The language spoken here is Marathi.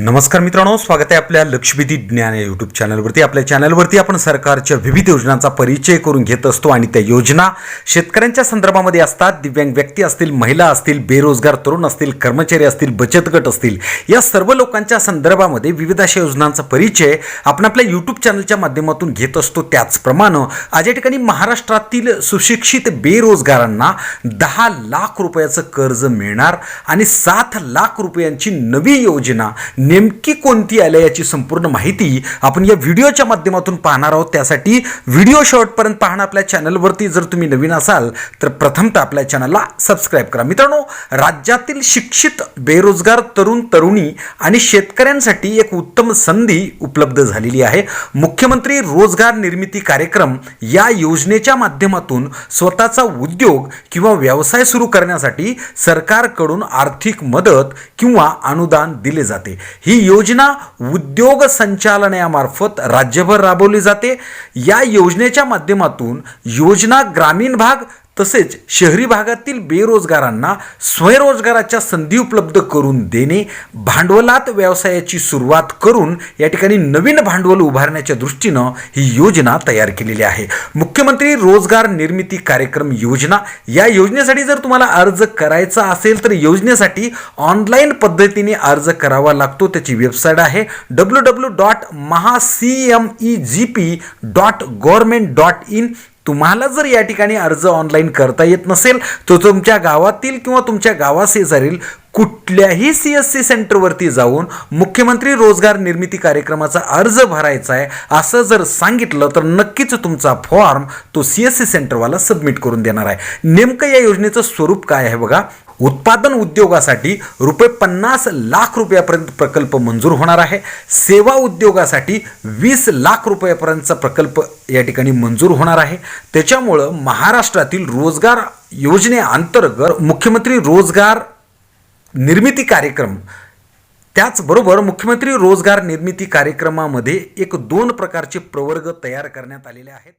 नमस्कार मित्रांनो स्वागत आहे आपल्या लक्षवेधी ज्ञान या यूट्यूब चॅनलवरती आपल्या चॅनलवरती आपण सरकारच्या विविध योजनांचा परिचय करून घेत असतो आणि त्या योजना शेतकऱ्यांच्या संदर्भामध्ये असतात. दिव्यांग व्यक्ती असतील महिला असतील बेरोजगार तरुण असतील कर्मचारी असतील बचत गट असतील. या सर्व लोकांच्या संदर्भामध्ये विविध अशा योजनांचा परिचय आपण आपल्या यूट्यूब चॅनलच्या माध्यमातून घेत असतो. त्याचप्रमाणे आज या ठिकाणी महाराष्ट्रातील सुशिक्षित बेरोजगारांना दहा लाख रुपयाचं कर्ज मिळणार आणि सात लाख रुपयांची नवी योजना नेमकी कोणती आल्या याची संपूर्ण माहिती आपण या व्हिडिओच्या माध्यमातून पाहणार आहोत. त्यासाठी व्हिडिओ शेवटपर्यंत पाहणं आपल्या चॅनलवरती जर तुम्ही नवीन असाल तर प्रथमतः आपल्या चॅनलला सबस्क्राईब करा. मित्रांनो राज्यातील शिक्षित बेरोजगार तरुण तरुणी आणि शेतकऱ्यांसाठी एक उत्तम संधी उपलब्ध झालेली आहे. मुख्यमंत्री रोजगार निर्मिती कार्यक्रम या योजनेच्या माध्यमातून स्वतःचा उद्योग किंवा व्यवसाय सुरू करण्यासाठी सरकारकडून आर्थिक मदत किंवा अनुदान दिले जाते. ही योजना उद्योग संचालनामार्फत राज्यभर राबवली जाते. या योजनेच्या माध्यमातून योजना ग्रामीण भाग तसेच शहरी भागातील बेरोजगारांना स्वयंरोजगाराच्या संधी उपलब्ध करून देणे भांडवलात व्यवसायाची सुरुवात करून या ठिकाणी नवीन भांडवल उभारण्याच्या दृष्टीनं ही योजना तयार केलेली आहे. मुख्यमंत्री रोजगार निर्मिती कार्यक्रम योजना या योजनेसाठी जर तुम्हाला अर्ज करायचा असेल तर योजनेसाठी ऑनलाईन पद्धतीने अर्ज करावा लागतो. त्याची वेबसाईट आहे W W dot Maha C M E G P dot government dot in तुम्हाला जर या ठिकाणी अर्ज ऑनलाईन करता येत नसेल तर तुमच्या गावातील किंवा तुमच्या गावाशेजारील कुठल्याही सी एस सी सेंटरवरती जाऊन मुख्यमंत्री रोजगार निर्मिती कार्यक्रमाचा अर्ज भरायचा आहे असं जर सांगितलं तर नक्कीच तुमचा फॉर्म तो सी एस सी सेंटरवाला सबमिट करून देणार आहे. नेमकं या योजनेचं स्वरूप काय आहे बघा. उत्पादन उद्योगासाठी रुपये पन्नास लाख रुपयापर्यंत प्रकल्प मंजूर होणार आहे. सेवा उद्योगासाठी वीस लाख रुपयापर्यंतचा प्रकल्प या ठिकाणी मंजूर होणार आहे. त्याच्यामुळं महाराष्ट्रातील रोजगार योजनेअंतर्गत मुख्यमंत्री रोजगार निर्मिती कार्यक्रम त्याचबरोबर मुख्यमंत्री रोजगार निर्मिती कार्यक्रमामध्ये एक दोन प्रकारचे प्रवर्ग तयार करण्यात आलेले आहेत.